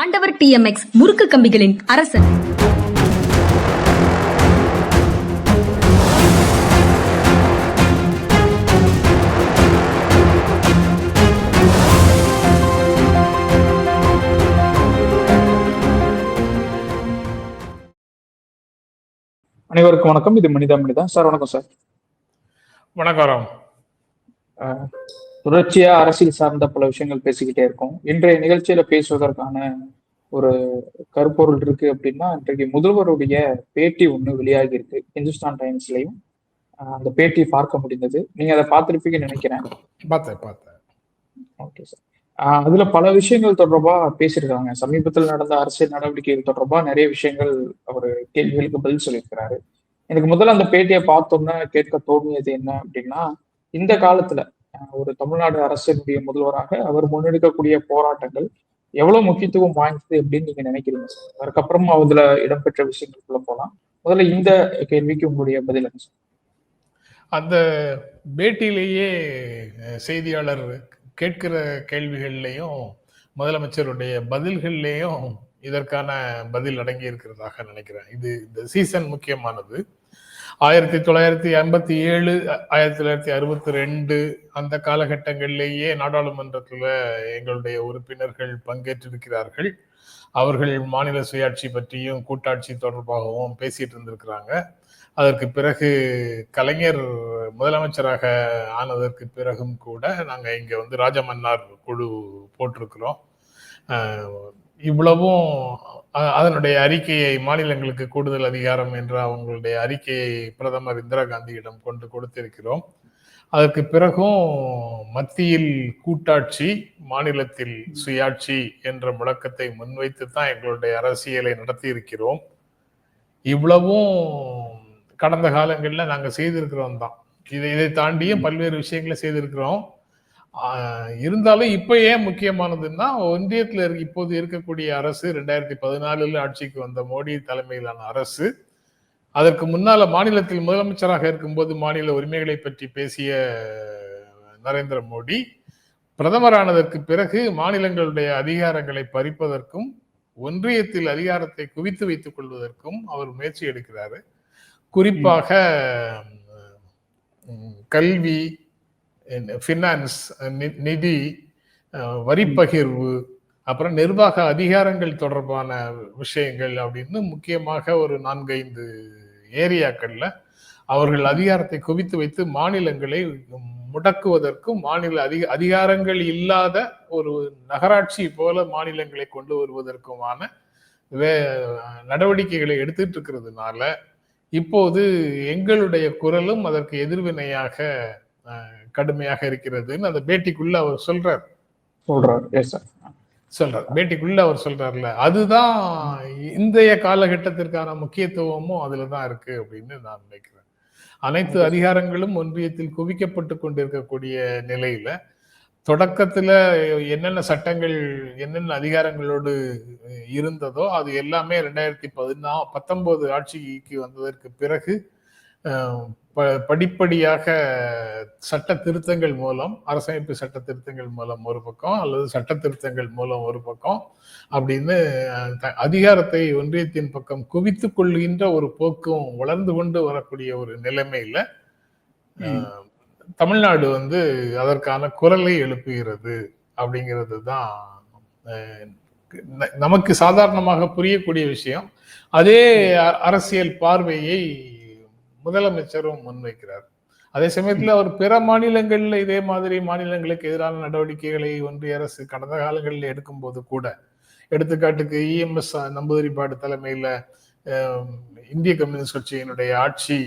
ஆண்டவர் டிஎம்எக்ஸ் முறுக்கு கம்பிகளின் அரசன். அனைவருக்கும் வணக்கம். இது மனிதா மனிதா. சார் வணக்கம் சார். வணக்கம் தொடர்ச்சியா அரசியல் சார்ந்த பல விஷயங்கள் பேசிக்கிட்டே இருக்கோம். இன்றைய நிகழ்ச்சியில பேசுவதற்கான ஒரு கருப்பொருள் இருக்கு அப்படின்னா இன்றைக்கு முதல்வருடைய பேட்டி ஒண்ணு வெளியாகி இருக்கு இந்துஸ்தான் டைம்ஸ்லயும். அந்த பேட்டி பார்க்க முடிந்தது. நீங்க அதை பார்த்திருப்பீங்கன்னு நினைக்கிறேன். பார்த்தேன் பார்த்தேன். Okay sir. அதுல பல விஷயங்கள் தொடர்பா பேசியிருக்காங்க. சமீபத்தில் நடந்த அரசியல் நடவடிக்கைகள் தொடர்பா நிறைய விஷயங்கள் அவர் கேள்விகளுக்கு பதில் சொல்லியிருக்கிறாரு. எனக்கு முதல்ல அந்த பேட்டியை பார்த்தோன்னே கேட்க தோணியது என்ன அப்படின்னா இந்த காலத்துல ஒரு தமிழ்நாடு அரசினுடைய முதல்வராக அவர் முன்னெடுக்கக்கூடிய போராட்டங்கள் எவ்வளவு முக்கியத்துவம் வாய்ந்தது அப்படின்னு நீங்க நினைக்கிறீங்க? சார் அதுக்கப்புறம் அதுல இடம்பெற்ற விஷயங்களுக்குள்ள போலாம். முதல்ல இந்த கேள்விக்கு உங்களுடைய பதில் என்ன சார்? அந்த பேட்டியிலேயே செய்தியாளர் கேட்கிற கேள்விகள்லையும் முதலமைச்சருடைய பதில்கள்லேயும் இதற்கான பதில் அடங்கி இருக்கிறதாக நினைக்கிறேன். இது இந்த சீசன் முக்கியமானது. ஆயிரத்தி தொள்ளாயிரத்தி ஐம்பத்தி ஏழு ஆயிரத்தி தொள்ளாயிரத்தி அறுபத்தி ரெண்டு அந்த காலகட்டங்களிலேயே நாடாளுமன்றத்தில் எங்களுடைய உறுப்பினர்கள் பங்கேற்றிருக்கிறார்கள். அவர்கள் மாநில சுயாட்சி பற்றியும் கூட்டாட்சி தொடர்பாகவும் பேசிட்டு இருந்திருக்கிறாங்க. அதற்கு பிறகு கலைஞர் முதலமைச்சராக ஆனதற்கு பிறகும் கூட நாங்கள் இங்கே வந்து ராஜமன்னார் குழு போட்டிருக்கிறோம். இவ்வளவும் அதனுடைய அறிக்கையை மாநிலங்களுக்கு கூடுதல் அதிகாரம் என்ற அவங்களுடைய அறிக்கையை பிரதமர் இந்திரா காந்தியிடம் கொண்டு கொடுத்திருக்கிறோம். அதற்கு பிறகும் மத்தியில் கூட்டாட்சி மாநிலத்தில் சுயாட்சி என்ற முழக்கத்தை முன்வைத்து தான் எங்களுடைய அரசியலை நடத்தி இருக்கிறோம் இவ்வளவும் கடந்த காலங்களில் நாங்கள் செய்திருக்கிறோம் தான் இதை இதை தாண்டியும் பல்வேறு விஷயங்களை செய்திருக்கிறோம். இருந்தாலும் இப்போ ஏன் முக்கியமானதுன்னா ஒன்றியத்தில் இருக்க இப்போது இருக்கக்கூடிய அரசு ரெண்டாயிரத்தி பதினாலில் ஆட்சிக்கு வந்த மோடி தலைமையிலான அரசு அதற்கு முன்னால மாநிலத்தில் முதலமைச்சராக இருக்கும்போது மாநில உரிமைகளை பற்றி பேசிய நரேந்திர மோடி பிரதமரானதற்கு பிறகு மாநிலங்களுடைய அதிகாரங்களை பறிப்பதற்கும் ஒன்றியத்தில் அதிகாரத்தை குவித்து வைத்துக் கொள்வதற்கும் அவர் முயற்சி எடுக்கிறாரு. குறிப்பாக கல்வி ஃபினான்ஸ் நிதி வரிப்பகிர்வு அப்புறம் நிர்வாக அதிகாரங்கள் தொடர்பான விஷயங்கள் அப்படின்னு முக்கியமாக ஒரு நான்கைந்து ஏரியாக்கள்ல அவர்கள் அதிகாரத்தை குவித்து வைத்து மாநிலங்களை முடக்குவதற்கும் மாநில அதிக அதிகாரங்கள் இல்லாத ஒரு நகராட்சி போல மாநிலங்களை கொண்டு வருவதற்குமான வே நடவடிக்கைகளை எடுத்துட்டு இருக்கிறதுனால இப்போது எங்களுடைய குரலும் அதற்கு எதிர்வினையாக கடுமையாக இருக்கிறதுன்னு அந்த பேட்டிக்குள்ள அவர் சொல்றார். சொல்றாரு. எஸ் சார் சொல்றார். பேட்டிக்குள்ள அவர் சொல்றாருல அதுதான் இன்றைய காலகட்டத்திற்கான முக்கியத்துவமும் அதுலதான் இருக்கு அப்படின்னு நான் நினைக்கிறேன். அனைத்து அதிகாரங்களும் ஒன்றியத்தில் குவிக்கப்பட்டு கொண்டிருக்கக்கூடிய நிலையில தொடக்கத்துல என்னென்ன சட்டங்கள் என்னென்ன அதிகாரங்களோடு இருந்ததோ அது எல்லாமே ரெண்டாயிரத்தி பதினா பத்தொன்பது ஆட்சிக்கு வந்ததற்கு பிறகு படிப்படியாக சட்ட திருத்தங்கள் மூலம் அரசமைப்பு சட்ட திருத்தங்கள் மூலம் ஒரு பக்கம் அல்லது சட்ட திருத்தங்கள் மூலம் ஒரு பக்கம் அப்படின்னு அதிகாரத்தை ஒன்றியத்தின் பக்கம் குவித்துக் கொள்கின்ற ஒரு போக்கும் வளர்ந்து கொண்டு வரக்கூடிய ஒரு நிலைமையில தமிழ்நாடு வந்து அதற்கான குரலை எழுப்புகிறது அப்படிங்கிறது தான் நமக்கு சாதாரணமாக புரியக்கூடிய விஷயம். அதே அரசியல் பார்வையை முதலமைச்சரும் முன்வைக்கிறார். அதே சமயத்துல அவர் பிற மாநிலங்கள்ல இதே மாதிரி மாநிலங்களுக்கு எதிரான நடவடிக்கைகளை ஒன்றிய அரசு கடந்த காலங்களில் எடுக்கும்போது கூட எடுத்துக்காட்டுக்கு இஎம்எஸ் நம்பூதிரிப்பாடு தலைமையில இந்திய கம்யூனிஸ்ட் கட்சியினுடைய ஆட்சி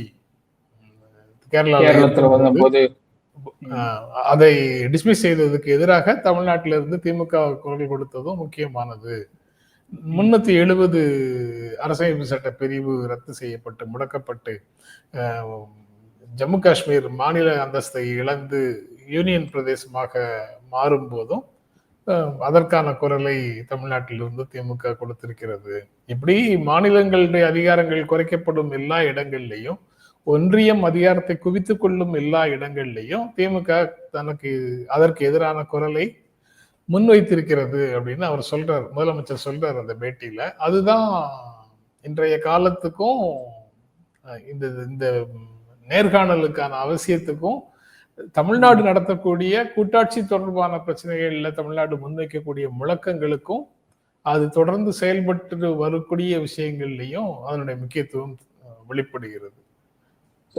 கேரளாவில் வந்தபோது அதை டிஸ்மிஸ் செய்ததுக்கு எதிராக தமிழ்நாட்டில இருந்து திமுக குரல் கொடுத்ததும் முக்கியமானது. முன்னூத்தி எழுபது அரசமைப்பு சட்ட பிரிவு ரத்து செய்யப்பட்டு முடக்கப்பட்டு ஜம்மு காஷ்மீர் மாநில அந்தஸ்தை இழந்து யூனியன் பிரதேசமாக மாறும் போதும் அதற்கான குரலை தமிழ்நாட்டிலிருந்து திமுக கொடுத்திருக்கிறது. இப்படி மாநிலங்களுடைய அதிகாரங்கள் குறைக்கப்படும் எல்லா இடங்கள்லையும் ஒன்றியம் அதிகாரத்தை குவித்துக் கொள்ளும் எல்லா இடங்கள்லையும் திமுக தனக்கு அதற்கு எதிரான குரலை முன்வைத்திருக்கிறது அப்படின்னு அவர் சொல்றார். முதலமைச்சர் சொல்றார் அந்த பேட்டியில. அதுதான் இன்றைய காலத்துக்கும் இந்த இந்த நேர்காணலுக்கான அவசியத்துக்கும் தமிழ்நாடு நடத்தக்கூடிய கூட்டாட்சி தொடர்பான பிரச்சனைகளில் தமிழ்நாடு முன்வைக்கக்கூடிய முழக்கங்களுக்கும் அது தொடர்ந்து செயல்பட்டு வரக்கூடிய விஷயங்கள்லையும் அதனுடைய முக்கியத்துவம் வெளிப்படுகிறது.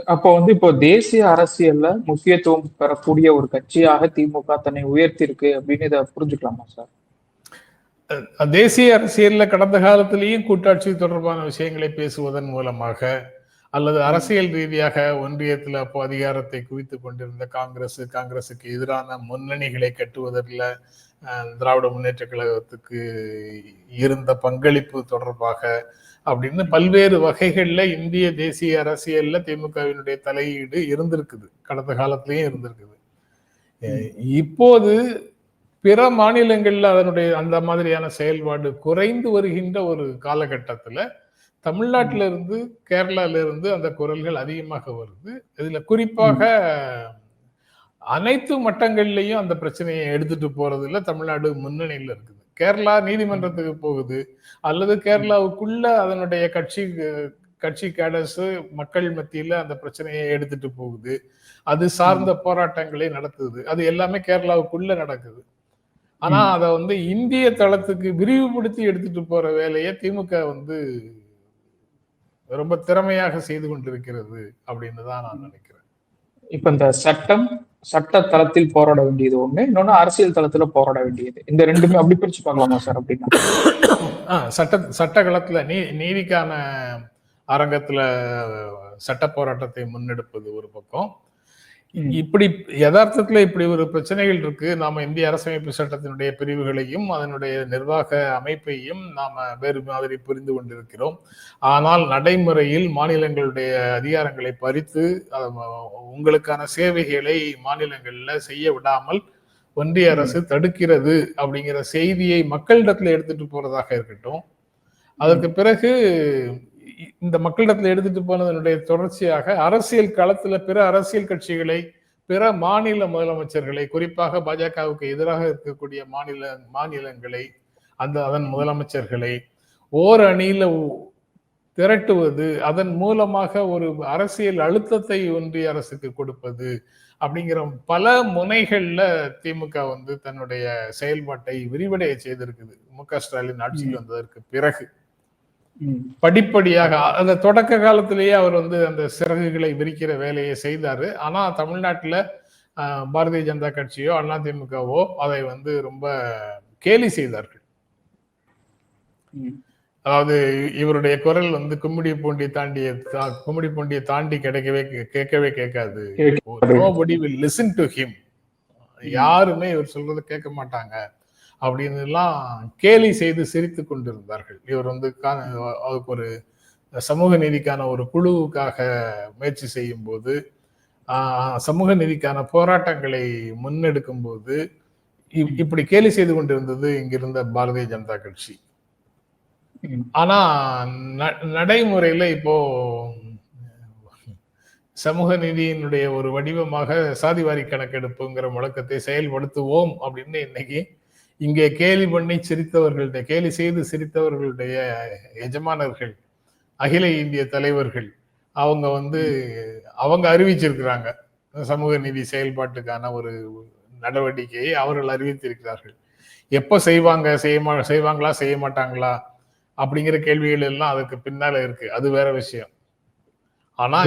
அப்போ வந்து இப்போ தேசிய அரசியல்ல முக்கியத்துவம் பெறக்கூடிய ஒரு கட்சியாக திமுக தன்னை உயர்த்தி இருக்கு அப்படின்னு இதை புரிஞ்சுக்கலாமா சார்? தேசிய அரசியல்ல கடந்த காலத்திலேயும் கூட்டாட்சி தொடர்பான விஷயங்களை பேசுவதன் மூலமாக அல்லது அரசியல் ரீதியாக ஒன்றியத்தில் அப்போ அதிகாரத்தை குவித்து கொண்டிருந்த காங்கிரஸ் காங்கிரசுக்கு எதிரான முன்னணிகளை கட்டுவதில் திராவிட முன்னேற்ற கழகத்துக்கு இருந்த பங்களிப்பு தொடர்பாக அப்படின்னு பல்வேறு வகைகளில் இந்திய தேசிய அரசியலில் திமுகவினுடைய தலையீடு இருந்திருக்குது. கடந்த காலத்திலையும் இருந்திருக்குது. இப்போது பிற மாநிலங்களில் அதனுடைய அந்த மாதிரியான செயல்பாடு குறைந்து வருகின்ற ஒரு காலகட்டத்தில் தமிழ்நாட்டில இருந்து கேரளால இருந்து அந்த குரல்கள் அதிகமாக வருது. இதுல குறிப்பாக அனைத்து மட்டங்கள்லயும் அந்த பிரச்சனையை எடுத்துட்டு போறதுல தமிழ்நாடு முன்னணியில இருக்குது. கேரளா நீதிமன்றத்துக்கு போகுது. அல்லது கேரளாவுக்குள்ள அதனுடைய கட்சி கட்சி கேடர்ஸ் மக்கள் மத்தியில அந்த பிரச்சனையை எடுத்துட்டு போகுது. அது சார்ந்த போராட்டங்களை நடத்துது. அது எல்லாமே கேரளாவுக்குள்ள நடக்குது. ஆனா அதை வந்து இந்திய தளத்துக்கு விரிவுபடுத்தி எடுத்துட்டு போற வேலையை திமுக வந்து ரொம்ப திறமையாக செய்து கொண்டிருக்கிறது அப்படின்னு தான் நான் நினைக்கிறேன். இப்ப இந்த சட்டம் சட்ட தளத்தில் போராட வேண்டியது ஒண்ணு இன்னொன்னு அரசியல் தளத்துல போராட வேண்டியது. இந்த ரெண்டுமே அப்படி பிரிச்சு பார்க்கலாமா சார் அப்படின்னா? ஆ, சட்ட சட்டகளத்துல நீ நீதிக்கான அரங்கத்துல சட்ட போராட்டத்தை முன்னெடுப்பது ஒரு பக்கம். இப்படி யதார்த்தத்துல இப்படி ஒரு பிரச்சனைகள் இருக்கு. நாம இந்திய அரசமைப்பு சட்டத்தினுடைய பிரிவுகளையும் அதனுடைய நிர்வாக அமைப்பையும் நாம வேறு மாதிரி புரிந்து கொண்டிருக்கிறோம். ஆனால் நடைமுறையில் மாநிலங்களுடைய அதிகாரங்களை பறித்து உங்களுக்கான சேவைகளை மாநிலங்கள்ல செய்ய விடாமல் ஒன்றிய அரசு தடுக்கிறது அப்படிங்கிற செய்தியை மக்களிடத்துல எடுத்துட்டு போறதாக இருக்கட்டும். அதற்கு பிறகு இந்த மக்களிடத்துல எடுத்துட்டு போனதனுடைய தொடர்ச்சியாக அரசியல் களத்துல பிற அரசியல் கட்சிகளை பிற மாநில முதலமைச்சர்களை குறிப்பாக பாஜகவுக்கு எதிராக இருக்கக்கூடிய மாநில மாநிலங்களை அந்த அதன் முதலமைச்சர்களை ஓர் அணியில திரட்டுவது அதன் மூலமாக ஒரு அரசியல் அழுத்தத்தை ஒன்றிய அரசுக்கு கொடுப்பது அப்படிங்கிற பல முனைகள்ல திமுக வந்து தன்னுடைய செயல்பாட்டை விரிவடைய செய்திருக்குது மு க ஸ்டாலின் ஆட்சிக்கு வந்ததற்கு பிறகு. படிப்படியாக அந்த தொடக்க காலத்திலேயே அவர் வந்து அந்த சிறகுகளை விரிக்கிற வேலையை செய்தாரு. ஆனா தமிழ்நாட்டுல பாரதிய ஜனதா கட்சியோ அதிமுகவோ அதை வந்து ரொம்ப கேலி செய்தார்கள். அதாவது இவருடைய குரல் வந்து கும்மிடி பூண்டி தாண்டிய கும்மிடி பூண்டியை தாண்டி கிடைக்கவே கேட்கவே கேட்காது. கேட்காது. Nobody will listen to him யாருமே இவர் சொல்றதை கேட்க மாட்டாங்க. அப்படின்னு எல்லாம் கேலி செய்து சிரித்து கொண்டிருந்தார்கள். இவர் வந்து அதுக்கு ஒரு சமூக நீதிக்கான ஒரு குழுவுக்காக முயற்சி செய்யும் போது சமூக நீதிக்கான போராட்டங்களை முன்னெடுக்கும் போது இப்படி கேலி செய்து கொண்டிருந்தது இங்கிருந்த பாரதிய ஜனதா கட்சி. ஆனா ந- நடைமுறையில இப்போ சமூக நீதியினுடைய ஒரு வடிவமாக சாதிவாரி கணக்கெடுப்புங்கிற முழக்கத்தை செயல்படுத்துவோம் அப்படின்னு இன்னைக்கு இங்கே கேலி பண்ணி சிரித்தவர்களுடைய கேலி செய்து சிரித்தவர்களுடைய எஜமானர்கள் அகில இந்திய தலைவர்கள் அவங்க வந்து அவங்க அறிவிச்சிருக்கிறாங்க. சமூக நீதி செயல்பாட்டுக்கான ஒரு நடவடிக்கையை அவர்கள் அறிவித்திருக்கிறார்கள். எப்ப செய்வாங்க? செய்ய மா செய்வாங்களா? செய்ய மாட்டாங்களா அப்படிங்கிற கேள்விகள் எல்லாம் அதுக்கு பின்னால இருக்கு. அது வேற விஷயம். ஆனா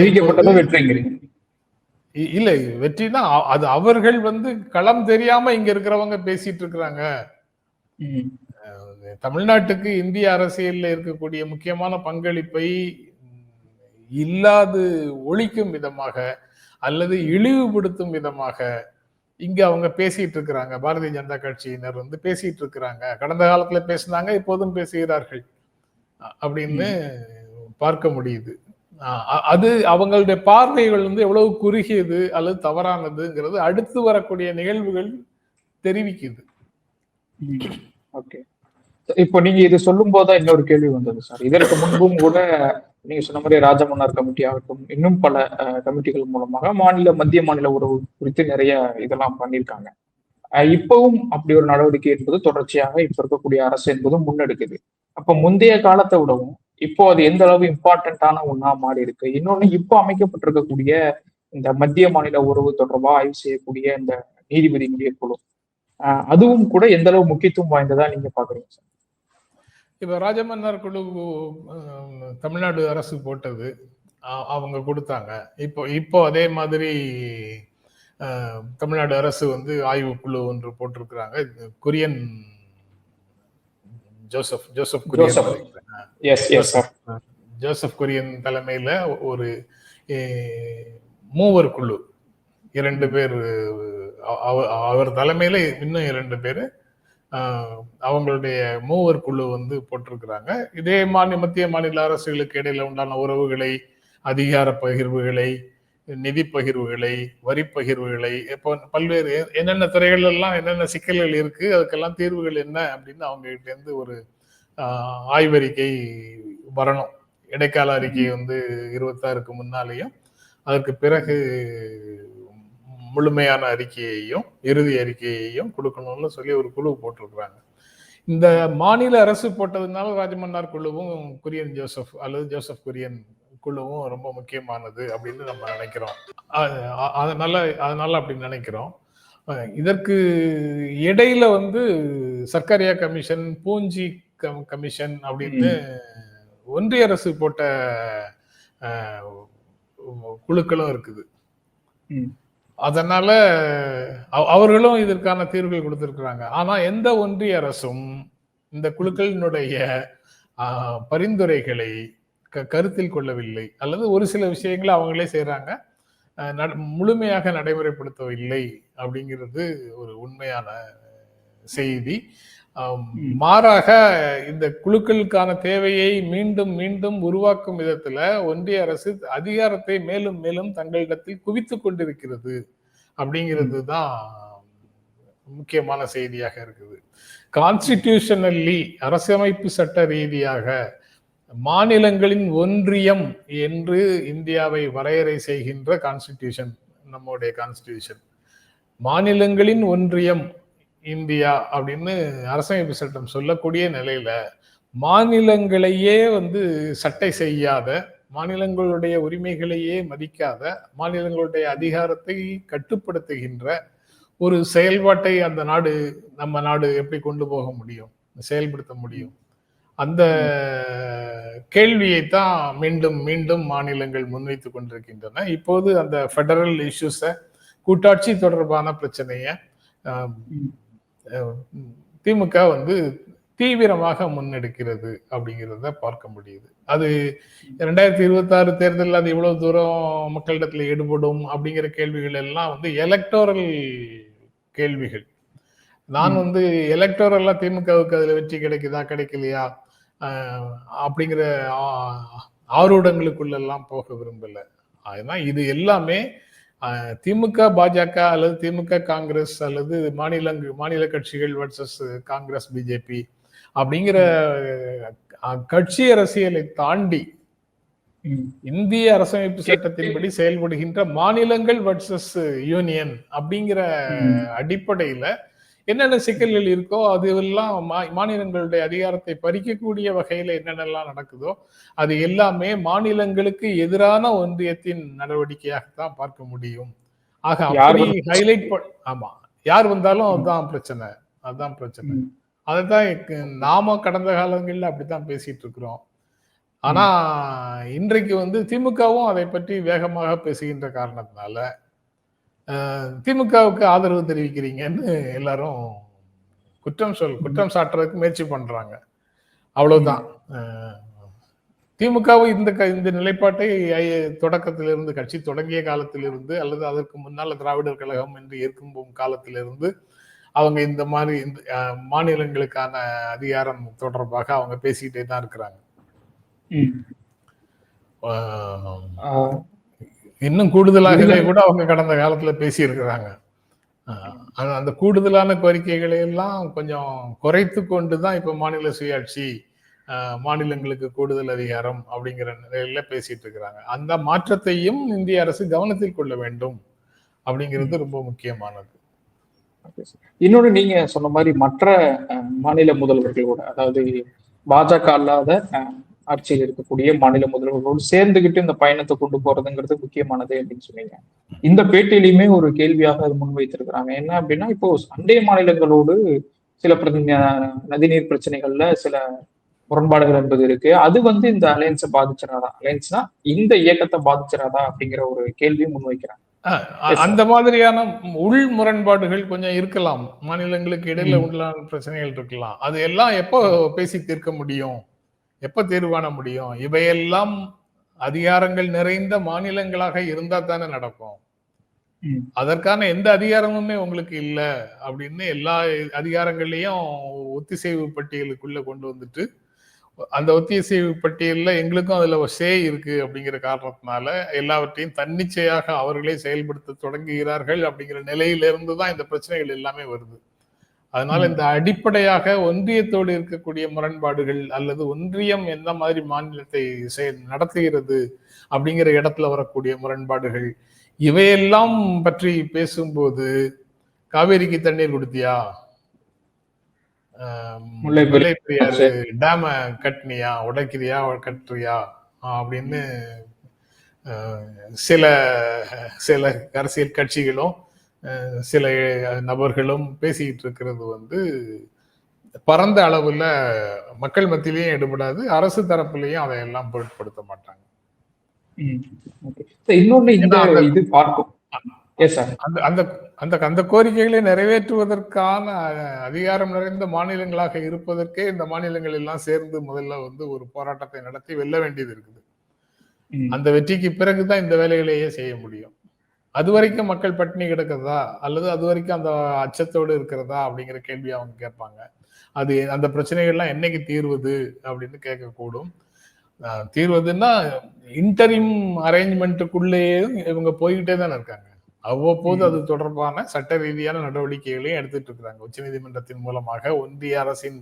இல்ல வெற்றினா அது அவர்கள் வந்து களம் தெரியாம இங்க இருக்கிறவங்க பேசிட்டு இருக்கிறாங்க. தமிழ்நாட்டுக்கு இந்திய அரசியல்ல இருக்கக்கூடிய முக்கியமான பங்களிப்பை இல்லாது ஒழிக்கும் விதமாக அல்லது இழிவுபடுத்தும் விதமாக இங்க அவங்க பேசிட்டு இருக்கிறாங்க. பாரதிய ஜனதா கட்சியினர் வந்து பேசிட்டு இருக்கிறாங்க. கடந்த காலத்துல பேசினாங்க இப்போதும் பேசுகிறார்கள். அப்படின்னு பார்க்க முடியுது. அது அவங்களுடைய பார்வைகள் வந்து எவ்வளவு குறுகியது அல்லது தவறானதுங்கிறது அடுத்து வரக்கூடிய நிகழ்வுகள் தெரிவிக்குது. ஓகே. இப்போ நீங்க இது சொல்லும் போதுதான் இன்னொரு கேள்வி வந்தது சார். இதற்கு முன்பும் கூட நீங்க சொன்ன மாதிரி ராஜமன்னார் கமிட்டி ஆகட்டும் இன்னும் பல கமிட்டிகள் மூலமாக மாநில மத்திய மாநில உறவு குறித்து நிறைய இதெல்லாம் பண்ணியிருக்காங்க. இப்பவும் அப்படி ஒரு நடவடிக்கை என்பது தொடர்ச்சியாக இப்ப இருக்கக்கூடிய அரசு என்பதும் முன்னெடுக்குது. அப்ப முந்தைய காலத்தை விடவும் இப்போ அது எந்த அளவு இம்பார்ட்டன்டான ஒன்னா மாறி இருக்கு. இன்னொன்னு இப்போ அமைக்கப்பட்டிருக்கக்கூடிய இந்த மத்திய மாநில உறவு தொடர்பா ஆய்வு செய்யக்கூடிய இந்த நீதிபதியினுடைய குழு அதுவும் கூட எந்த அளவு முக்கியத்துவம் வாய்ந்ததா நீங்க பாக்குறீங்க சார்? இப்ப ராஜமன்னார் குழு தமிழ்நாடு அரசு போட்டது அவங்க கொடுத்தாங்க. இப்போ இப்போ அதே மாதிரி தமிழ்நாடு அரசு வந்து ஆய்வு குழு ஒன்று போட்டிருக்கிறாங்க. கொரியன் குரியன் ஜோசப் ஜோசப் குரியன் ஜோசப். குரியன் தலைமையில ஒரு மூவர் குழு. இரண்டு பேர் அவர் தலைமையில இன்னும் இரண்டு பேர் அவங்களுடைய மூவர் குழு வந்து போட்டிருக்கிறாங்க. இதே மாநில மத்திய மாநில அரசுகளுக்கு இடையில உண்டான உறவுகளை அதிகார பகிர்வுகளை நிதி பகிர்வுகளை வரி பகிர்வுகளை இப்போ பல்வேறு என்னென்ன துறைகள் எல்லாம் என்னென்ன சிக்கல்கள் இருக்கு அதுக்கெல்லாம் தீர்வுகள் என்ன அப்படின்னு அவங்க கிட்ட இருந்து ஒரு ஆய்வறிக்கை வரணும். இடைக்கால அறிக்கை வந்து இருபத்தாறுக்கு முன்னாலேயும் அதற்கு பிறகு முழுமையான அறிக்கையையும் இறுதி அறிக்கையையும் கொடுக்கணும்னு சொல்லி ஒரு குழு போட்டிருக்கிறாங்க. இந்த மாநில அரசு போட்டதுனால ராஜமன்னார் குழுவும் குரியன் ஜோசப் அல்லது ஜோசப் குரியன் குழுவும் ரொம்ப முக்கியமானது அப்படின்னு நம்ம நினைக்கிறோம். அதனால அதனால அப்படி நினைக்கிறோம். இதற்கு இடையில வந்து Sarkaria commission Punchhi com- commission அப்படின்னு ஒன்றிய அரசு போட்ட குழுக்களும் இருக்குது. அதனால அவ- அவர்களும் இதற்கான தீர்வுகள் கொடுத்திருக்கிறாங்க. ஆனா எந்த ஒன்றிய அரசும் இந்த குழுக்களினுடைய பரிந்துரைகளை கருத்தில் கொள்ளவில்லை. அல்லது ஒரு சில விஷயங்களை அவங்களே நட- முழுமையாக நடைமுறைப்படுத்தவில்லை அப்படிங்கிறது ஒரு உண்மையான செய்தி. மாறாக இந்த குழுக்களுக்கான தேவையை மீண்டும் மீண்டும் உருவாக்கும் விதத்துல ஒன்றிய அரசு அதிகாரத்தை மேலும் மேலும் தங்களிடத்தில் குவித்துக் கொண்டிருக்கிறது அப்படிங்கிறது தான் முக்கியமான செய்தியாக இருக்குது. கான்ஸ்டிடியூஷனல்லி அரசியமைப்பு சட்ட ரீதியாக மாநிலங்களின் ஒன்றியம் என்று இந்தியாவை வரையறை செய்கின்ற கான்ஸ்டிடியூஷன் நம்முடைய கான்ஸ்டிடியூஷன் மாநிலங்களின் ஒன்றியம் இந்தியா அப்படின்னு அரசமைப்பு சட்டம் சொல்லக்கூடிய நிலையில மாநிலங்களையே வந்து சட்டை செய்யாத மாநிலங்களுடைய உரிமைகளையே மதிக்காத மாநிலங்களுடைய அதிகாரத்தை கட்டுப்படுத்துகின்ற ஒரு செயல்பாட்டை அந்த நாடு நம்ம நாடு எப்படி கொண்டு போக முடியும் செயல்படுத்த முடியும்? அந்த கேள்வியை தான் மீண்டும் மீண்டும் மாநிலங்கள் முன்வைத்துக் கொண்டிருக்கின்றன. இப்போது அந்த ஃபெடரல் இஷ்யூஸை கூட்டாட்சி தொடர்பான பிரச்சனையை திமுக வந்து தீவிரமாக முன்னெடுக்கிறது அப்படிங்கிறத பார்க்க முடியுது. அது ரெண்டாயிரத்தி இருபத்தி ஆறு தேர்தலில் அது எவ்வளவு தூரம் மக்களிடத்தில் ஈடுபடும் அப்படிங்கிற கேள்விகள் எல்லாம் வந்து எலக்டோரல் கேள்விகள். நான். வந்து எலக்டோரலா திமுகவுக்கு அதுல வெற்றி கிடைக்குதா கிடைக்கலையா? அப்படிங்கிற ஆ- ஆரூடங்களுக்குள்ள எல்லாம் போக விரும்பல அதனால் இது எல்லாமே திமுக பாஜக அல்லது திமுக காங்கிரஸ் அல்லது மாநிலங்க மாநில கட்சிகள் வர்சஸ் காங்கிரஸ் பிஜேபி அப்படிங்கிற கட்சி அரசியலை தாண்டி. இந்திய அரசமைப்பு சட்டத்தின்படி செயல்படுகின்ற மாநிலங்கள் வர்சஸ் யூனியன் அப்படிங்கிற. அடிப்படையில என்னென்ன சிக்கல்கள் இருக்கோ அதுவெல்லாம் மா- மாநிலங்களுடைய அதிகாரத்தை பறிக்கக்கூடிய வகையில என்னென்னலாம் நடக்குதோ அது எல்லாமே மாநிலங்களுக்கு எதிரான ஒன்றியத்தின் நடவடிக்கையாகத்தான் பார்க்க முடியும். ஆக அப்படி ஹைலைட் ஆமா. யார் வந்தாலும் அதுதான் பிரச்சனை. அதுதான் பிரச்சனை. அதைத்தான் நாம கடந்த காலங்கள்ல அப்படித்தான் பேசிட்டு இருக்கிறோம். ஆனா இன்றைக்கு வந்து திமுகவும் அதை பற்றி வேகமாக பேசுகின்ற காரணத்தினால திமுகவுக்கு ஆதரவு தெரிவிக்கிறீங்கன்னு எல்லாரும் குற்றம் சொல் குற்றம் சாட்டுறதுக்கு முயற்சி பண்றாங்க. அவ்வளவுதான். திமுகவும் இந்த க- இந்த நிலைப்பாட்டை தொடக்கத்திலிருந்து கட்சி தொடங்கிய காலத்திலிருந்து அல்லது அதற்கு முன்னால திராவிடர் கழகம் என்று இருக்கும் காலத்திலிருந்து அவங்க இந்த மாதிரி இந்த மாநிலங்களுக்கான அதிகாரம் தொடர்பாக அவங்க பேசிக்கிட்டே தான் இருக்கிறாங்க. இன்னும் கூடுதலாகவே கூட அவங்க கடந்த காலத்துல பேசியிருக்கிறாங்க. அந்த கூடுதலான கோரிக்கைகளை எல்லாம் கொஞ்சம் குறைத்து கொண்டு தான் இப்ப மாநில சுயாட்சி மாநிலங்களுக்கு கூடுதல் அதிகாரம் அப்படிங்கிற நிலையில பேசிட்டு இருக்கிறாங்க அந்த மாற்றத்தையும் இந்திய அரசு கவனத்தில் கொள்ள வேண்டும் அப்படிங்கிறது ரொம்ப முக்கியமானது. இன்னொன்னு நீங்க சொன்ன மாதிரி மற்ற மாநில முதல்வர்களோட அதாவது பாஜக அல்லாத ஆட்சியில் இருக்கக்கூடிய மாநில முதல்வர்களோடு சேர்ந்துகிட்டு இந்த பயணத்தை கொண்டு போறதுங்கிறது முக்கியமானது அப்படின்னு சொன்னீங்க. இந்த பேட்டியிலையுமே ஒரு கேள்வியாக அது முன்வைத்திருக்கிறாங்க. என்ன அப்படின்னா இப்போ அண்டைய மாநிலங்களோடு சில நதிநீர் பிரச்சனைகள்ல சில முரண்பாடுகள் என்பது இருக்கு. அது வந்து இந்த அலையன்ஸை பாதிச்சிடாதா? அலையன்ஸ்னா இந்த இயக்கத்தை பாதிச்சிடாதா அப்படிங்கிற ஒரு கேள்வியும் முன்வைக்கிறாங்க. அந்த மாதிரியான உள் முரண்பாடுகள் கொஞ்சம் இருக்கலாம். மாநிலங்களுக்கு இடையில. உள்ளான பிரச்சனைகள் இருக்கலாம். அது எல்லாம் எப்போ பேசி தீர்க்க முடியும்? எப்ப தீர்வு காண முடியும்? இவையெல்லாம் அதிகாரங்கள் நிறைந்த மாநிலங்களாக இருந்தா தானே நடக்கும். அதற்கான எந்த அதிகாரமுமே உங்களுக்கு இல்ல அப்படின்னு எல்லா அதிகாரங்களையும் ஒத்திசைவு பட்டியலுக்குள்ள கொண்டு வந்துட்டு அந்த ஒத்திசைவு பட்டியல்ல எங்களுக்கும் அதுல சே இருக்கு அப்படிங்கிற காரணத்தினால எல்லாவற்றையும் தன்னிச்சையாக அவர்களே செயல்படுத்த தொடங்குகிறார்கள் அப்படிங்கிற நிலையிலிருந்து தான் இந்த பிரச்சனைகள் எல்லாமே வருது. அதனால. இந்த அடிப்படையாக ஒன்றியத்தோடு இருக்கக்கூடிய முரண்பாடுகள் அல்லது ஒன்றியம் எந்த மாதிரி மாநிலத்தை நடத்துகிறது அப்படிங்கிற இடத்துல வரக்கூடிய முரண்பாடுகள் இவையெல்லாம் பற்றி பேசும்போது காவேரிக்கு தண்ணீர் கொடுத்தியா? முல்லை பெரி- முல்லை பெரியாறு டேம கட்டினியா? உடைக்கிறியா? கட்டுறியா? அப்படின்னு சில சில அரசியல் கட்சிகளும் சில நபர்களும் பேசிக்கிட்டு இருக்கிறது வந்து பரந்த அளவுல மக்கள் மத்தியிலையும் எடுபடாது அரசு தரப்புலையும் அதையெல்லாம் பொருட்படுத்த மாட்டாங்க. அந்த- அந்த அந்த கோரிக்கைகளை நிறைவேற்றுவதற்கான அதிகாரம் நிறைந்த மாநிலங்களாக இருப்பதற்கே இந்த மாநிலங்கள் எல்லாம் சேர்ந்து முதல்ல வந்து ஒரு போராட்டத்தை நடத்தி வெல்ல வேண்டியது இருக்குது. அந்த வெற்றிக்கு பிறகுதான் இந்த வேலைகளையே செய்ய முடியும். அது வரைக்கும் மக்கள் பட்டினி கிடக்கிறதா? அல்லது அது வரைக்கும் அந்த அச்சத்தோடு இருக்கிறதா? அப்படிங்கிற கேள்வி அவங்க கேட்பாங்க. அது அந்த பிரச்சனைகள்லாம் என்னைக்கு தீர்வது அப்படின்னு கேட்கக்கூடும். தீர்வதுன்னா இன்டரிம் அரேஞ்ச்மெண்ட்டுக்குள்ளேயே இவங்க போய்கிட்டே தானே இருக்காங்க. அவ்வப்போது. அது தொடர்பான சட்ட ரீதியான நடவடிக்கைகளையும் எடுத்துட்டு இருக்கிறாங்க. உச்சநீதிமன்றத்தின் மூலமாக ஒன்றிய அரசின்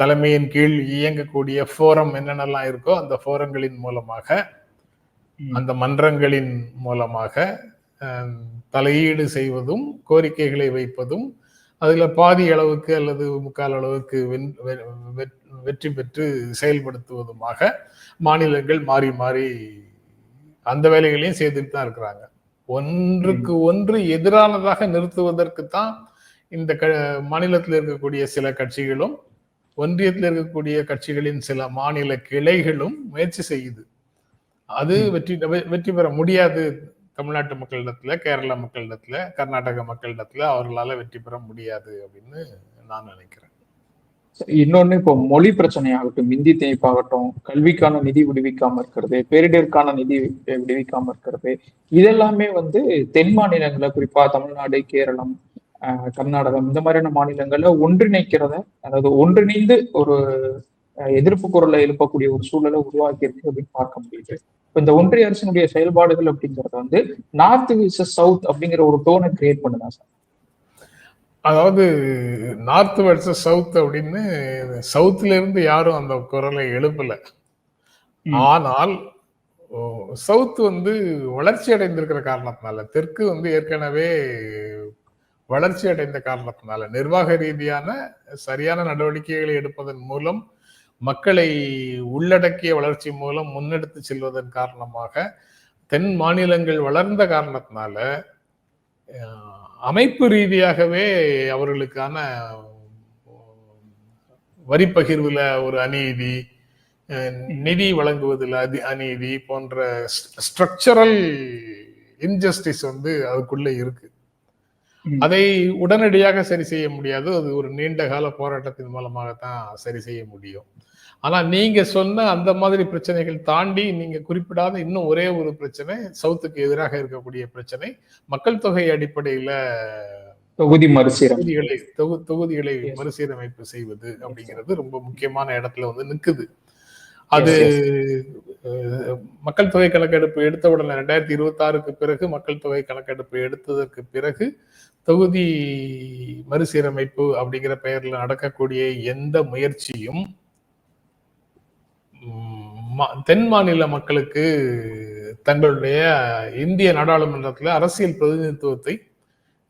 தலைமையின் கீழ் இயங்கக்கூடிய ஃபோரம் என்னென்னலாம் இருக்கோ அந்த ஃபோரங்களின் மூலமாக அந்த மன்றங்களின் மூலமாக தலையீடு செய்வதும் கோரிக்கைகளை வைப்பதும் அதுல பாதி அளவுக்கு அல்லது முக்கால் அளவுக்கு வெற்றி பெற்று செயல்படுத்துவதுமாக மாநிலங்கள் மாறி மாறி அந்த வேலைகளையும் செய்துட்டு தான் இருக்கிறாங்க. ஒன்றுக்கு ஒன்று எதிரானதாக நிறுத்துவதற்கு தான் இந்த க மாநிலத்தில் இருக்கக்கூடிய சில கட்சிகளும் ஒன்றியத்தில் இருக்கக்கூடிய கட்சிகளின் சில மாநில கிளைகளும் முயற்சி செய்யுது. அது. வெற்றி வெற்றி பெற முடியாது தமிழ்நாட்டு மக்களிடத்துல கேரள மக்களிடத்துல கர்நாடக மக்களிடத்துல அவர்களால வெற்றி பெற முடியாது அப்படின்னு நான் நினைக்கிறேன். இன்னொன்னு இப்போ மொழி பிரச்சனையாகட்டும் இந்தி திணிப்பாகட்டும் கல்விக்கான நிதி விடுவிக்காம இருக்கிறது பேரிடருக்கான நிதி விடுவிக்காம இருக்கிறது இதெல்லாமே வந்து தென் மாநிலங்களை குறிப்பா தமிழ்நாடு கேரளம் கர்நாடகம் இந்த மாதிரியான மாநிலங்களை ஒன்றிணைக்கிறத அதாவது ஒன்றிணைந்து ஒரு எதிர்ப்பு குரலை எழுப்பக்கூடிய ஒரு சூழலை உருவாக்கி இருக்கு அப்படின்னு பார்க்க முடியுது. இந்த ஒன்றிய அரசினுடைய செயல்பாடுகள் அப்படிங்கறது வந்து நார்த் விசஸ் சவுத் அப்படிங்கிற ஒரு டோனை கிரியேட் பண்ணுதா சார் அதாவது நார்த் வர்சஸ் சவுத் அப்படின்னு சவுத்துல இருந்து யாரும் அந்த குரலை எழுப்பல. ஆனால் சவுத் வந்து வளர்ச்சி அடைந்திருக்கிற காரணத்தினால தெற்கு வந்து ஏற்கனவே வளர்ச்சி அடைந்த காரணத்தினால நிர்வாக ரீதியான சரியான நடவடிக்கைகளை எடுப்பதன் மூலம் மக்களை உள்ளடக்கிய வளர்ச்சி மூலம் முன்னெடுத்து செல்வதன் காரணமாக தென் மாநிலங்கள் வளர்ந்த காரணத்தினால அமைப்பு ரீதியாகவே அவர்களுக்கான வரி பகிர்வுல ஒரு அநீதி நிதி வழங்குவதில் அதி அநீதி போன்ற ஸ்ட்ரக்சரல் இன்ஜஸ்டிஸ் வந்து அதுக்குள்ள இருக்கு. அதை உடனடியாக சரி செய்ய முடியாது. அது ஒரு நீண்ட கால போராட்டத்தின் மூலமாகத்தான் சரி செய்ய முடியும். ஆனா நீங்க சொன்ன அந்த மாதிரி பிரச்சனைகள் தாண்டி நீங்க குறிப்பிடாத இன்னும் ஒரே ஒரு பிரச்சனை சவுத்துக்கு எதிராக இருக்கக்கூடிய பிரச்சனை மக்கள் தொகை அடிப்படையில தொகுதி மறுசீரம் தொகுதிகளை தொகு தொகுதிகளை. மறுசீரமைப்பு செய்வது அப்படிங்கிறது ரொம்ப முக்கியமான இடத்துல வந்து நிக்குது. அது அஹ், மக்கள் தொகை கணக்கெடுப்பு எடுத்த உடனே ரெண்டாயிரத்தி இருபத்தி ஆறுக்கு பிறகு மக்கள் தொகை கணக்கெடுப்பு எடுத்ததற்கு பிறகு தொகுதி மறுசீரமைப்பு அப்படிங்கிற பெயர்ல நடக்கக்கூடிய எந்த முயற்சியும் தென் மாநில மக்களுக்கு தங்களுடைய இந்திய நாடாளுமன்றத்தில் அரசியல் பிரதிநிதித்துவத்தை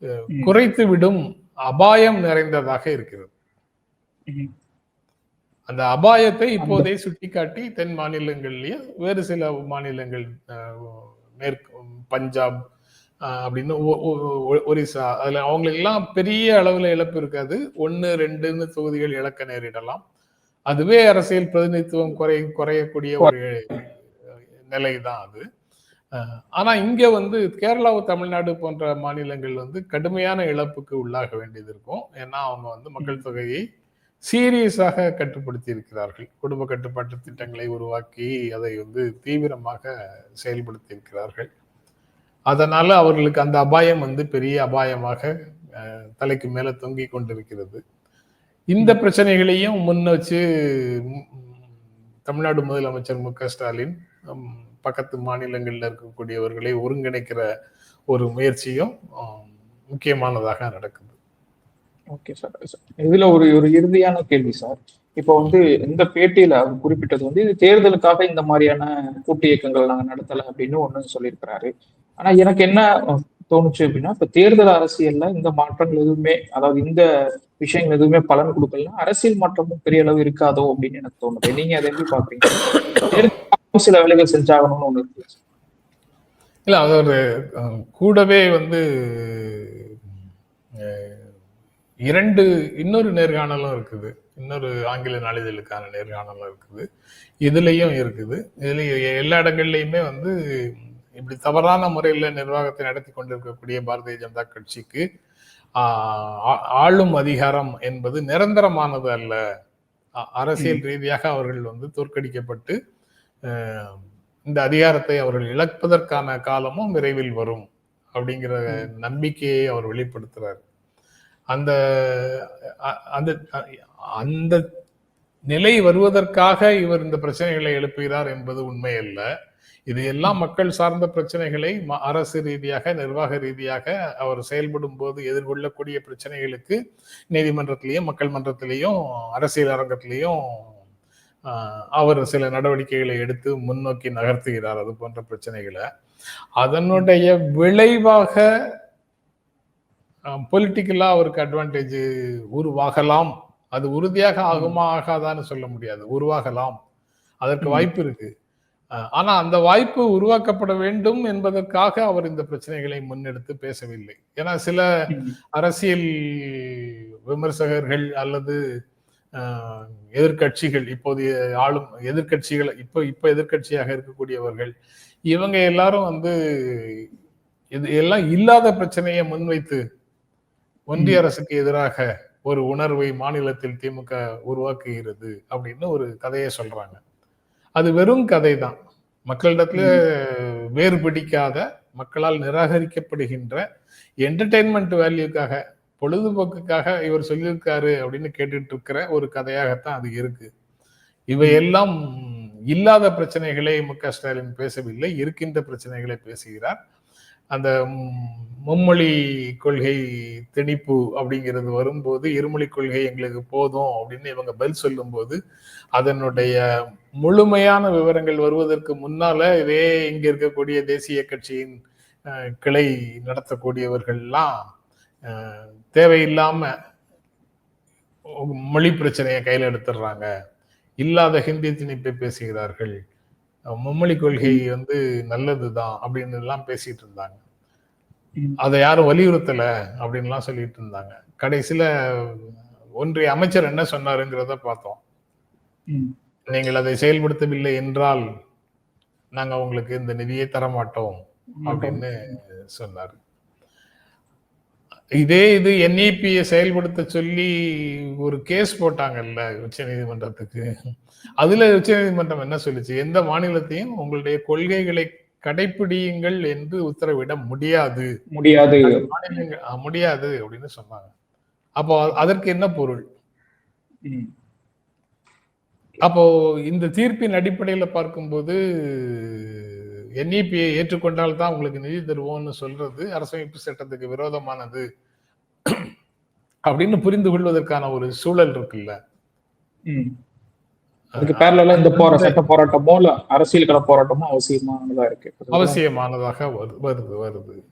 அஹ், ம். குறைத்து விடும் அபாயம் நிறைந்ததாக இருக்கிறது. அந்த அபாயத்தை இப்போதே சுட்டிக்காட்டி தென் மாநிலங்கள்லயே வேறு சில மாநிலங்கள் மேற்கு பஞ்சாப் அப்படின்னு ஒரிசா அதுல அவங்களுக்கு எல்லாம் பெரிய அளவுல இழப்பு இருக்காது ஒன்னு ரெண்டுன்னு தொகுதிகள் இழக்க நேரிடலாம் அதுவே அரசியல் பிரதிநிதித்துவம் குறை குறையக்கூடிய ஒரு நிலை தான் அது ஆனா இங்க வந்து கேரளா தமிழ்நாடு போன்ற மாநிலங்கள் வந்து கடுமையான இழப்புக்கு உள்ளாக வேண்டியது இருக்கும். ஏன்னா அவங்க வந்து மக்கள் தொகையை சீரியஸாக கட்டுப்படுத்தி இருக்கிறார்கள். குடும்ப கட்டுப்பாட்டு திட்டங்களை உருவாக்கி அதை வந்து தீவிரமாக செயல்படுத்தி இருக்கிறார்கள். அதனால அவர்களுக்கு அந்த அபாயம் வந்து பெரிய அபாயமாக தலைக்கு மேல தொங்கி கொண்டிருக்கிறது. இந்த பிரச்சனைகளையும் முன் வச்சு தமிழ்நாடு முதலமைச்சர் மு க ஸ்டாலின் பக்கத்து மாநிலங்களில் இருக்கக்கூடியவர்களை ஒருங்கிணைக்கிற ஒரு முயற்சியும் முக்கியமானதாக நடக்குது. Okay sir. இதுல ஒரு ஒரு இறுதியான கேள்வி சார். இப்போ வந்து இந்த பேட்டியில அவர் குறிப்பிட்டது வந்து இது தேர்தலுக்காக இந்த மாதிரியான கூட்டு இயக்கங்கள் நாங்க நடத்தல அப்படின்னு ஒண்ணு சொல்லியிருக்கிறாரு. ஆனா எனக்கு என்ன தோணுச்சு அப்படின்னா இப்ப தேர்தல் அரசியல்ல இந்த மாற்றங்கள் எதுவுமே அதாவது இந்த விஷயங்கள் எதுவுமே பலன் கொடுக்கலன்னா அரசியல் மாற்றமும் பெரிய அளவு இருக்காதோ அப்படின்னு எனக்கு தோணுது. நீங்க அதை எப்படி பாக்குறீங்க? சில வேலைகள் செஞ்சாகணும்னு ஒண்ணு இருக்கு. இல்ல அதோட கூடவே வந்து இரண்டு இன்னொரு நேர்காணலும் இருக்குது. இன்னொரு ஆங்கில நாளிதழுக்கான நேர்காணலும் இருக்குது. இதுலயும் இருக்குது. இதுல எல்லா இடங்கள்லயுமே வந்து இப்படி தவறான முறையில் நிர்வாகத்தை நடத்தி கொண்டிருக்கக்கூடிய பாரதிய ஜனதா கட்சிக்கு ஆளும் அதிகாரம் என்பது நிரந்தரமானது அல்ல. அரசியல் ரீதியாக அவர்கள் வந்து தோற்கடிக்கப்பட்டு இந்த அதிகாரத்தை அவர்கள் இழப்பதற்கான காலமும் விரைவில் வரும் அப்படிங்கிற நம்பிக்கையை அவர் வெளிப்படுத்துறார். அந்த அந்த அந்த நிலை வருவதற்காக இவர் இந்த பிரச்சனைகளை எழுப்புகிறார் என்பது உண்மை அல்ல. இது எல்லாம் மக்கள் சார்ந்த பிரச்சனைகளை ம- அரசு ரீதியாக நிர்வாக ரீதியாக அவர் செயல்படும் போது எதிர்கொள்ளக்கூடிய பிரச்சனைகளுக்கு நீதிமன்றத்திலையும் மக்கள் மன்றத்திலையும் அரசியல் அரங்கத்திலையும் அவர் சில நடவடிக்கைகளை எடுத்து முன்னோக்கி நகர்த்துகிறார் அது போன்ற பிரச்சனைகளை. அதனுடைய விளைவாக பொலிட்டிக்கலா அவருக்கு அட்வான்டேஜ் உருவாகலாம். அது உறுதியாக ஆகுமா ஆகாதான்னு சொல்ல முடியாது. உருவாகலாம். அதற்கு. வாய்ப்பு இருக்கு. ஆனா அந்த வாய்ப்பு உருவாக்கப்பட வேண்டும் என்பதற்காக அவர் இந்த பிரச்சனைகளை முன்னெடுத்து பேசவில்லை. ஏன்னா சில அரசியல் விமர்சகர்கள் அல்லது அஹ், எதிர்க்கட்சிகள் இப்போதைய ஆளும் எதிர்க்கட்சிகள் இப்போ இப்போ எதிர்க்கட்சியாக இருக்கக்கூடியவர்கள் இவங்க எல்லாரும் வந்து இது எல்லாம் இல்லாத பிரச்சனையை முன்வைத்து ஒன்றிய அரசுக்கு எதிராக ஒரு உணர்வை மாநிலத்தில் திமுக உருவாக்குகிறது அப்படின்னு ஒரு கதையை சொல்றாங்க. அது வெறும் கதை தான் மக்களிடத்துல வேறு பிடிக்காத மக்களால் நிராகரிக்கப்படுகின்ற என்டர்டெயின்மெண்ட் வேல்யூக்காக பொழுதுபோக்குக்காக இவர் சொல்லியிருக்காரு அப்படின்னு கேட்டுட்டு இருக்கிற ஒரு கதையாகத்தான் அது இருக்கு. இவையெல்லாம் இல்லாத பிரச்சனைகளை மு க ஸ்டாலின் பேசவில்லை இருக்கின்ற பிரச்சனைகளை பேசுகிறார். அந்த மும்மொழி கொள்கை திணிப்பு அப்படிங்கிறது வரும்போது இருமொழி கொள்கை எங்களுக்கு போதும் அப்படின்னு இவங்க பதில் சொல்லும்போது அதனுடைய முழுமையான விவரங்கள் வருவதற்கு முன்னால இதே இங்க இருக்கக்கூடிய தேசிய கட்சியின் கிளை நடத்தக்கூடியவர்கள்லாம் தேவையில்லாம மொழி பிரச்சனையை கையில் எடுத்துடுறாங்க. இல்லாத ஹிந்தி திணிப்பை பேசுகிறார்கள். மும்மொழி கொள்கை வந்து நல்லதுதான் அப்படின்னு எல்லாம் பேசிட்டு இருந்தாங்க. அதை யாரும் வலியுறுத்தல அப்படின்லாம் சொல்லிட்டு இருந்தாங்க. கடைசியில ஒன்றிய அமைச்சர் என்ன சொன்னாருங்கிறத பார்த்தோம். நீங்கள் அதை செயல்படுத்தவில்லை என்றால் நாங்க உங்களுக்கு இந்த நிதியை தர மாட்டோம் அப்படின்னு சொன்னாரு. இதே இது என்இபியை செயல்படுத்த சொல்லி ஒரு கேஸ் போட்டாங்கல்ல உச்ச நீதிமன்றத்துக்கு. அதுல உச்ச நீதிமன்றம் என்ன சொல்லுச்சு? எந்த மாநிலத்தையும் உங்களுடைய கொள்கைகளை கடைப்பிடியுங்கள் என்று உத்தரவிட முடியாது. முடியாது. முடியாது அப்படின்னு சொன்னாங்க. அப்போ அதற்கு என்ன பொருள். அப்போ இந்த தீர்ப்பின் அடிப்படையில பார்க்கும்போது என்இபியை ஏற்றுக்கொண்டால் தான் உங்களுக்கு நிதி தருவோம்னு சொல்றது அரசமைப்பு சட்டத்துக்கு விரோதமானது. அப்படின்னு புரிந்து கொள்வதற்கான ஒரு சூழல் இருக்குல்ல. அதுக்கு பேரலா இந்த போற சட்ட போராட்டமோ இல்ல அரசியல் கள போராட்டமோ அவசியமானதா இருக்கு. அவசியமானதாக வரு- வருது வருது.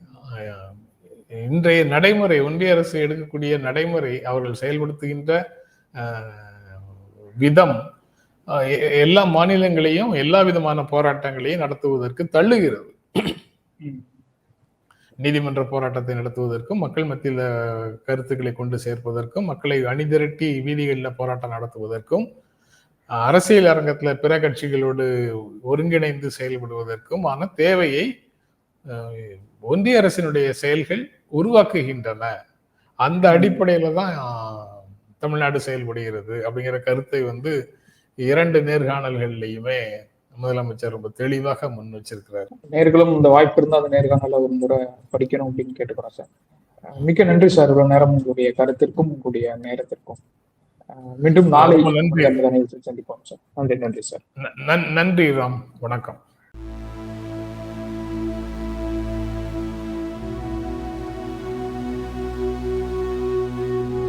இன்றைய நடைமுறை ஒன்றிய அரசு எடுக்கக்கூடிய நடைமுறை அவர்கள் செயல்படுத்துகின்ற விதம் எல்லா மாநிலங்களையும் எல்லா விதமான போராட்டங்களையும் நடத்துவதற்கு தள்ளுகிறது. நீதிமன்ற போராட்டத்தை நடத்துவதற்கும் மக்கள் மத்தியில் கருத்துக்களை கொண்டு சேர்ப்பதற்கும் மக்களை அணிதிரட்டி வீதிகளில் போராட்டம் நடத்துவதற்கும் அரசியல் அரங்கத்துல பிற கட்சிகளோடு ஒருங்கிணைந்து செயல்படுவதற்கும் ஆன தேவையை ஒன்றிய அரசினுடைய செயல்கள் உருவாக்குகின்றன. அந்த அடிப்படையில தான் தமிழ்நாடு செயல்படுகிறது அப்படிங்கிற கருத்தை வந்து இரண்டு நேர்காணல்கள்லையுமே முதலமைச்சர் ரொம்ப தெளிவாக முன் வச்சிருக்கிறார். நேர்களும் இந்த வாய்ப்பு இருந்தால் அந்த நேர்காணல ஒரு முறை படிக்கணும் அப்படின்னு கேட்டுக்கிறோம் சார். மிக்க நன்றி சார் இவ்வளவு நேரம் உங்களுடைய கருத்திற்கும் உங்களுடைய நேரத்திற்கும். மீண்டும் நாளை நன்றி. சந்திப்போம் சார். நன்றி நன்றி சார். நன்றி ராம். வணக்கம்.